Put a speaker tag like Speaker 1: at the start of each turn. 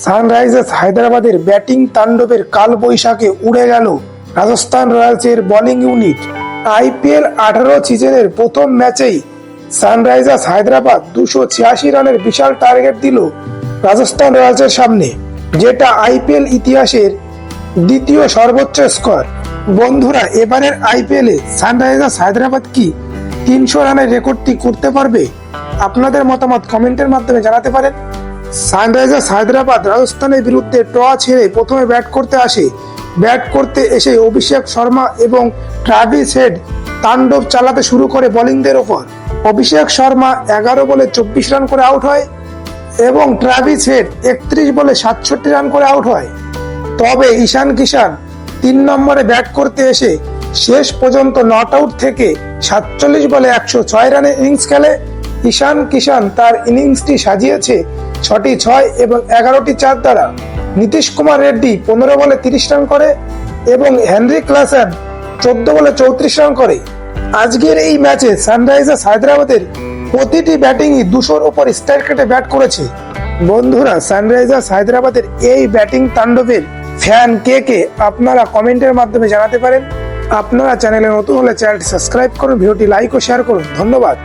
Speaker 1: Sunrisers হায়দ্রাবাদের batting তাণ্ডবের কাল বৈশাখে উড়ে গেল রাজস্থান রয়্যালসের বোলিং ইউনিট। আইপিএল আঠারো সিজনের প্রথম ম্যাচেই সানরাইজার্স হায়দ্রাবাদ দুশো ছিয়াশি রানের বিশাল টার্গেট দিল রাজস্থান রয়্যালসের সামনে, যেটা আইপিএল ইতিহাসের দ্বিতীয় সর্বোচ্চ স্কোর। বন্ধুরা, এবারের আইপিএলে সানরাইজার্স হায়দ্রাবাদ কি তিনশো রানের রেকর্ডটি করতে পারবে? আপনাদের মতামত কমেন্টের মাধ্যমে জানাতে পারেন। সানরাইজার্স হায়দ্রাবাদ রাজস্থানের বিরুদ্ধে টস হেরে প্রথমে ব্যাট করতে আসে। ব্যাট করতে এসে অভিষেক শর্মা এবং ট্রাভিস হেড তাণ্ডব চালাতে শুরু করে বোলিংদের ওপর। অভিষেক শর্মা এগারো বলে চব্বিশ রান করে আউট হয় এবং ট্রাভিস হেড একত্রিশ বলে সাতষট্টি রান করে আউট হয়। তবে ঈশান কিষান তিন নম্বরে ব্যাট করতে এসে শেষ পর্যন্ত নট আউট থেকে সাতচল্লিশ বলে একশো ছয় রানের ইনিংস খেলে। ঈশান কিষান তার ইনিংসটি সাজিয়েছে ছটি ছয় এবং এগারোটি চার দ্বারা নীতিশ কুমার রেড্ডি পনেরো বলে তিরিশ রান করে এবং হেনরি ক্লাসন চোদ্দ বলে চৌত্রিশ রান করে। আজকের এই ম্যাচে সানরাইজার্স হায়দ্রাবাদের প্রতিটি ব্যাটিংই দুশোর ওপর স্ট্রাইক ব্যাট করেছে। বন্ধুরা, সানরাইজার্স হায়দ্রাবাদের এই ব্যাটিং তাণ্ডবের ফ্যান কে কে আপনারা কমেন্টের মাধ্যমে জানাতে পারেন। আপনারা চ্যানেলে নতুন হলে চ্যানেলটি সাবস্ক্রাইব করুন, ভিডিওটি লাইক ও শেয়ার করুন। ধন্যবাদ।